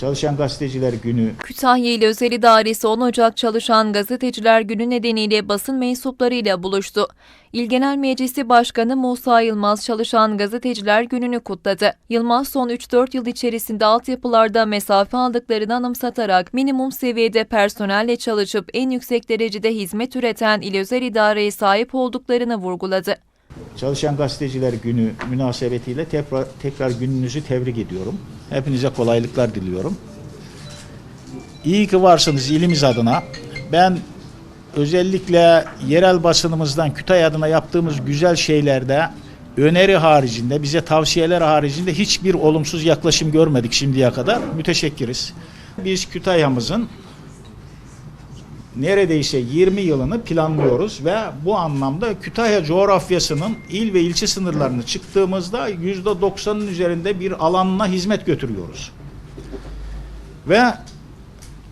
Çalışan Gazeteciler Günü Kütahya İl Özel İdaresi 10 Ocak Çalışan Gazeteciler Günü nedeniyle basın mensuplarıyla buluştu. İl Genel Meclisi Başkanı Musa Yılmaz Çalışan Gazeteciler Günü'nü kutladı. Yılmaz son 3-4 yıl içerisinde altyapılarda mesafe aldıklarını anımsatarak minimum seviyede personelle çalışıp en yüksek derecede hizmet üreten il özel idareye sahip olduklarını vurguladı. Çalışan Gazeteciler Günü münasebetiyle tekrar, tekrar gününüzü tebrik ediyorum. Hepinize kolaylıklar diliyorum. İyi ki varsınız ilimiz adına. Ben özellikle yerel basınımızdan Kütahya adına yaptığımız güzel şeylerde öneri haricinde, bize tavsiyeler haricinde hiçbir olumsuz yaklaşım görmedik şimdiye kadar. Müteşekkiriz. Biz Kütahya'mızın neredeyse 20 yılını planlıyoruz ve bu anlamda Kütahya coğrafyasının il ve ilçe sınırlarını çıktığımızda %90'ın üzerinde bir alanına hizmet götürüyoruz. Ve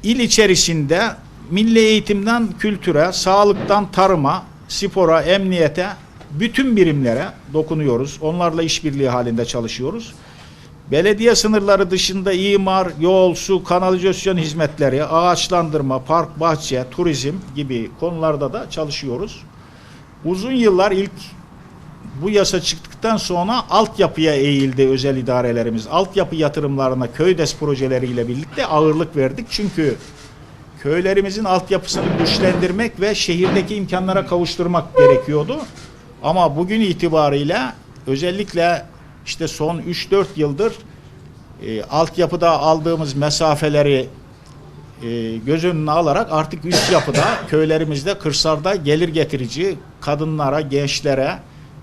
il içerisinde milli eğitimden kültüre, sağlıktan tarıma, spora, emniyete bütün birimlere dokunuyoruz. Onlarla işbirliği halinde çalışıyoruz. Belediye sınırları dışında imar, yol, su, kanalizasyon hizmetleri, ağaçlandırma, park, bahçe, turizm gibi konularda da çalışıyoruz. Uzun yıllar ilk bu yasa çıktıktan sonra altyapıya eğildi özel idarelerimiz. Altyapı yatırımlarına köydes projeleriyle birlikte ağırlık verdik. Çünkü köylerimizin altyapısını güçlendirmek ve şehirdeki imkanlara kavuşturmak gerekiyordu. Ama bugün itibariyle özellikle işte son 3-4 yıldır e, altyapıda aldığımız mesafeleri e, göz önüne alarak artık üst yapıda köylerimizde kırsalda gelir getirici kadınlara, gençlere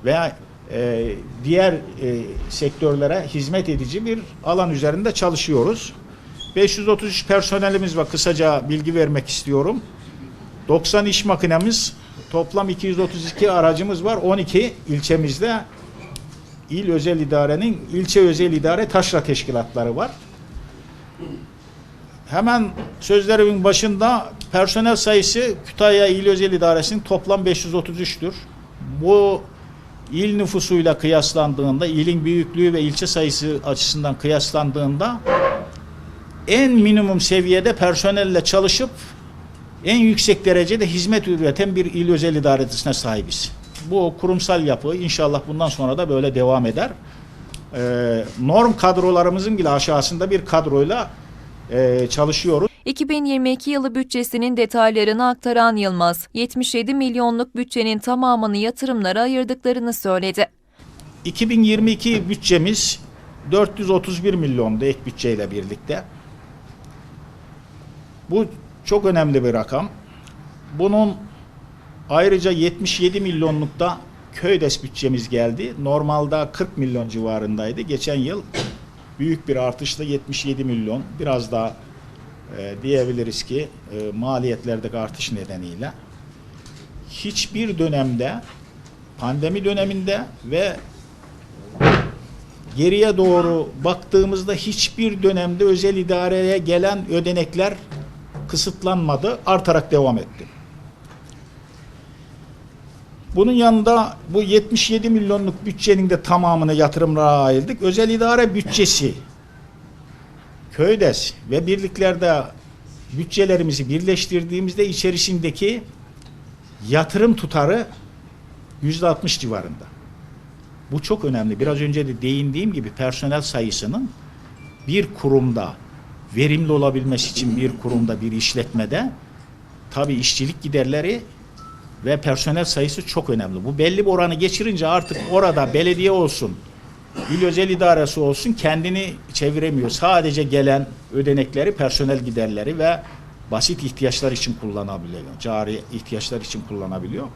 ve e, diğer e, sektörlere hizmet edici bir alan üzerinde çalışıyoruz. 533 personelimiz var. Kısaca bilgi vermek istiyorum. 90 iş makinemiz, toplam 232 aracımız var. 12 ilçemizde il özel idarenin ilçe özel idare taşra teşkilatları var. Hemen sözlerimin başında personel sayısı Kütahya İl Özel İdaresi'nin toplam 533'tür. Bu il nüfusuyla kıyaslandığında, ilin büyüklüğü ve ilçe sayısı açısından kıyaslandığında en minimum seviyede personelle çalışıp en yüksek derecede hizmet üreten bir il özel idaresine sahibiz. Bu kurumsal yapı inşallah bundan sonra da böyle devam eder. Ee, norm kadrolarımızın bile aşağısında bir kadroyla e, çalışıyoruz. 2022 yılı bütçesinin detaylarını aktaran Yılmaz, 77 milyonluk bütçenin tamamını yatırımlara ayırdıklarını söyledi. 2022 bütçemiz 431 milyonda ek bütçeyle birlikte. Bu çok önemli bir rakam. Bunun ayrıca 77 milyonlukta köydes bütçemiz geldi. Normalde 40 milyon civarındaydı. Geçen yıl büyük bir artışla 77 milyon. Biraz daha e, diyebiliriz ki e, maliyetlerdeki artış nedeniyle hiçbir dönemde pandemi döneminde ve geriye doğru baktığımızda hiçbir dönemde özel idareye gelen ödenekler kısıtlanmadı, artarak devam etti. Bunun yanında bu 77 milyonluk bütçenin de tamamını yatırımlara ayırdık. Özel idare bütçesi köydes ve birliklerde bütçelerimizi birleştirdiğimizde içerisindeki yatırım tutarı yüzde 60 civarında. Bu çok önemli. Biraz önce de değindiğim gibi personel sayısının bir kurumda verimli olabilmesi için bir kurumda bir işletmede tabi işçilik giderleri ve personel sayısı çok önemli. Bu belli bir oranı geçirince artık orada belediye olsun, il özel idaresi olsun kendini çeviremiyor. Sadece gelen ödenekleri, personel giderleri ve basit ihtiyaçlar için kullanabiliyor. Cari ihtiyaçlar için kullanabiliyor.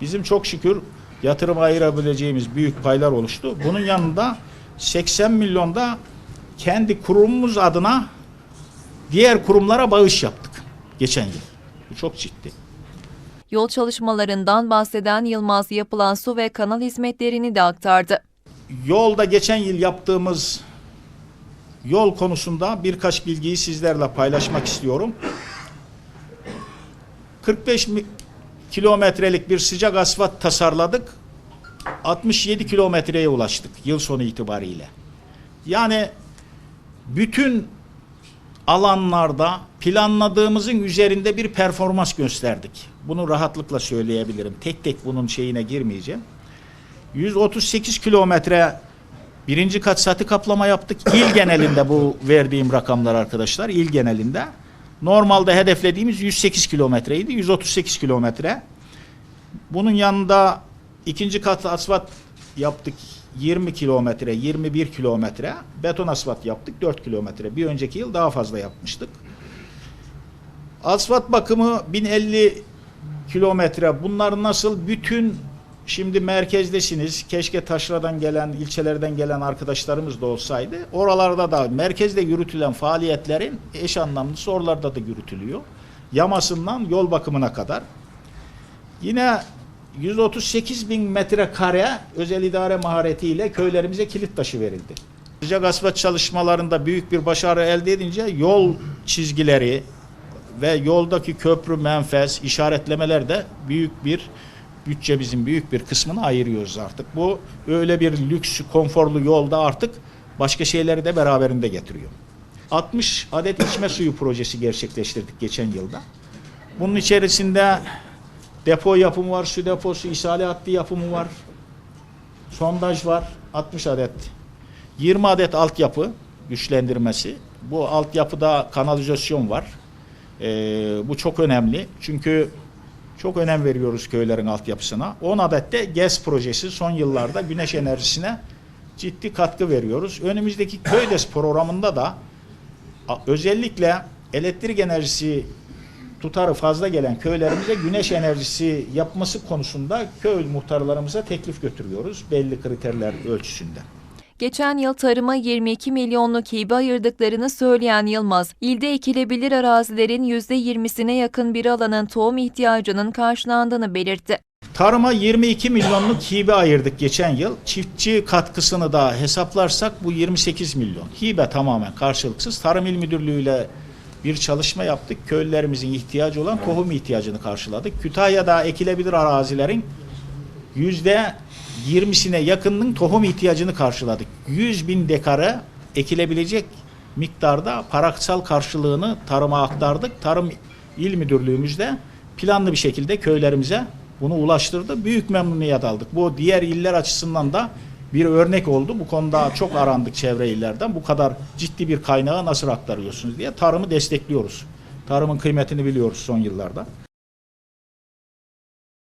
Bizim çok şükür yatırım ayırabileceğimiz büyük paylar oluştu. Bunun yanında 80 milyonda kendi kurumumuz adına diğer kurumlara bağış yaptık geçen yıl. Bu çok ciddi. Yol çalışmalarından bahseden Yılmaz yapılan su ve kanal hizmetlerini de aktardı. Yolda geçen yıl yaptığımız yol konusunda birkaç bilgiyi sizlerle paylaşmak istiyorum. 45 mi- kilometrelik bir sıcak asfalt tasarladık. 67 kilometreye ulaştık yıl sonu itibariyle. Yani bütün alanlarda planladığımızın üzerinde bir performans gösterdik. Bunu rahatlıkla söyleyebilirim. Tek tek bunun şeyine girmeyeceğim. 138 kilometre birinci kat satı kaplama yaptık. İl genelinde bu verdiğim rakamlar arkadaşlar. İl genelinde. Normalde hedeflediğimiz 108 kilometreydi. 138 kilometre. Bunun yanında ikinci kat asfalt yaptık 20 kilometre, 21 kilometre. Beton asfalt yaptık 4 kilometre. Bir önceki yıl daha fazla yapmıştık. Asfalt bakımı 1050 kilometre. Bunlar nasıl? Bütün şimdi merkezdesiniz. Keşke taşradan gelen, ilçelerden gelen arkadaşlarımız da olsaydı. Oralarda da merkezde yürütülen faaliyetlerin eş anlamlısı oralarda da yürütülüyor. Yamasından yol bakımına kadar. Yine 138 bin metrekare özel idare maharetiyle köylerimize kilit taşı verildi. Sıcak asfalt çalışmalarında büyük bir başarı elde edince yol çizgileri ve yoldaki köprü, menfez, işaretlemeler de büyük bir bütçemizin büyük bir kısmını ayırıyoruz artık. Bu öyle bir lüks, konforlu yolda artık başka şeyleri de beraberinde getiriyor. 60 adet içme suyu projesi gerçekleştirdik geçen yılda. Bunun içerisinde depo yapımı var, su deposu, ishale hattı yapımı var, sondaj var, 60 adet. 20 adet altyapı güçlendirmesi. Bu altyapıda kanalizasyon var. Ee, bu çok önemli. Çünkü çok önem veriyoruz köylerin altyapısına. 10 adet de GES projesi son yıllarda güneş enerjisine ciddi katkı veriyoruz. Önümüzdeki Köydes programında da özellikle elektrik enerjisi tutarı fazla gelen köylerimize güneş enerjisi yapması konusunda köy muhtarlarımıza teklif götürüyoruz belli kriterler ölçüsünde. Geçen yıl tarıma 22 milyonluk hibe ayırdıklarını söyleyen Yılmaz, ilde ekilebilir arazilerin %20'sine yakın bir alanın tohum ihtiyacının karşılandığını belirtti. Tarıma 22 milyonluk hibe ayırdık geçen yıl. Çiftçi katkısını da hesaplarsak bu 28 milyon. Hibe tamamen karşılıksız. Tarım İl Müdürlüğü ile bir çalışma yaptık. Köylülerimizin ihtiyacı olan tohum ihtiyacını karşıladık. Kütahya'da ekilebilir arazilerin yüzde 20'sine yakınının tohum ihtiyacını karşıladık. 100 bin dekara ekilebilecek miktarda parasal karşılığını tarıma aktardık. Tarım İl Müdürlüğümüz de planlı bir şekilde köylerimize bunu ulaştırdı. Büyük memnuniyet aldık. Bu diğer iller açısından da bir örnek oldu. Bu konuda çok arandık çevre illerden. Bu kadar ciddi bir kaynağı nasıl aktarıyorsunuz diye tarımı destekliyoruz. Tarımın kıymetini biliyoruz son yıllarda.